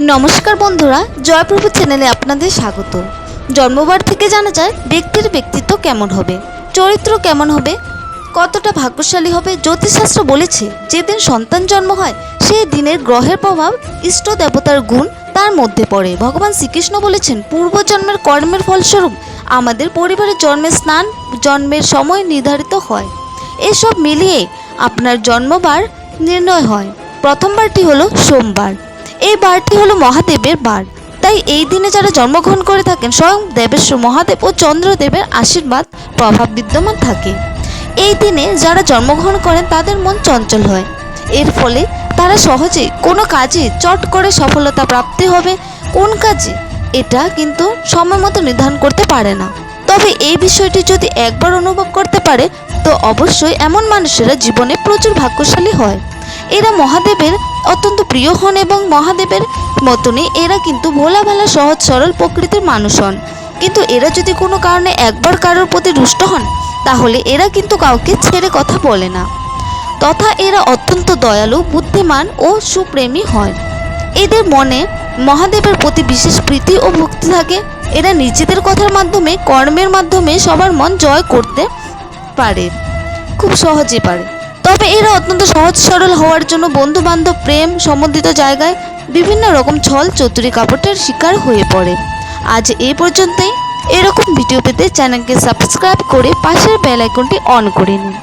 নমস্কার বন্ধুরা, জয়প্রভু চ্যানেলে আপনাদের স্বাগত। জন্মবার থেকে জানা যায়, ব্যক্তির ব্যক্তিত্ব কেমন হবে, চরিত্র কেমন হবে, কতটা ভাগ্যশালী হবে, জ্যোতিষশাস্ত্র বলেছে, যেদিন সন্তান জন্ম হয়, সেই দিনের গ্রহের প্রভাব, ইষ্ট দেবতার গুণ তার মধ্যে পড়ে। ভগবান শ্রীকৃষ্ণ বলেছেন পূর্বজন্মের কর্মের ফলস্বরূপ আমাদের পরিবারের জন্মের স্নান, জন্মের সময় নির্ধারিত হয়। এসব মিলিয়ে আপনার জন্মবার নির্ণয় হয়। প্রথমবারটি হলো সোমবার। এই বারটি হলো মহাদেবের বার। তাই এই দিনে যারা জন্মগ্রহণ করে থাকেন, স্বয়ং দেবেশ্বর, মহাদেব ও চন্দ্রদেবের আশীর্বাদ প্রভাব বিদ্যমান থাকে। এই দিনে যারা জন্মগ্রহণ করেন, তাদের মন চঞ্চল হয়। এর ফলে তারা সহজে কোনো কাজে চট করে সফলতা প্রাপ্তি হবে। কোন কাজে? এটা কিন্তু সময় মতো নির্ধারণ করতে পারে না। তবে এই বিষয়টি যদি একবার অনুভব করতে পারে, তো অবশ্যই এমন মানুষেরা জীবনে প্রচুর ভাগ্যশালী হয়। এরা মহাদেবের অত্যন্ত প্রিয় হন এবং মহাদেবের মতনই এরা কিন্তু ভোলা ভালা সহজ সরল প্রকৃতির মানুষ হন। কিন্তু এরা যদি কোনো কারণে একবার কারোর প্রতি রুষ্ট হন, তাহলে এরা কিন্তু কাউকে ছেড়ে কথা বলে না। তথা এরা অত্যন্ত দয়ালু, বুদ্ধিমান ও সুপ্রেমী হয়। এদের মনে মহাদেবের প্রতি বিশেষ প্রীতি ও ভক্তি থাকে। এরা নিজেদের কথার মাধ্যমে, কর্মের মাধ্যমে সবার মন জয় করতে পারে। খুব সহজে পারে। তবে এরা অত্যন্ত সহজ সরল হওয়ার জন্য বন্ধু বান্ধব প্রেম সম্বন্ধিত জায়গায় বিভিন্ন রকম ছল, চতুরি কাপড়ের শিকার হয়ে পড়ে। আজ এই পর্যন্তই। এরকম ভিডিও পেতে চ্যানেলকে সাবস্ক্রাইব করে পাশের বেল আইকনটি অন করে নিন।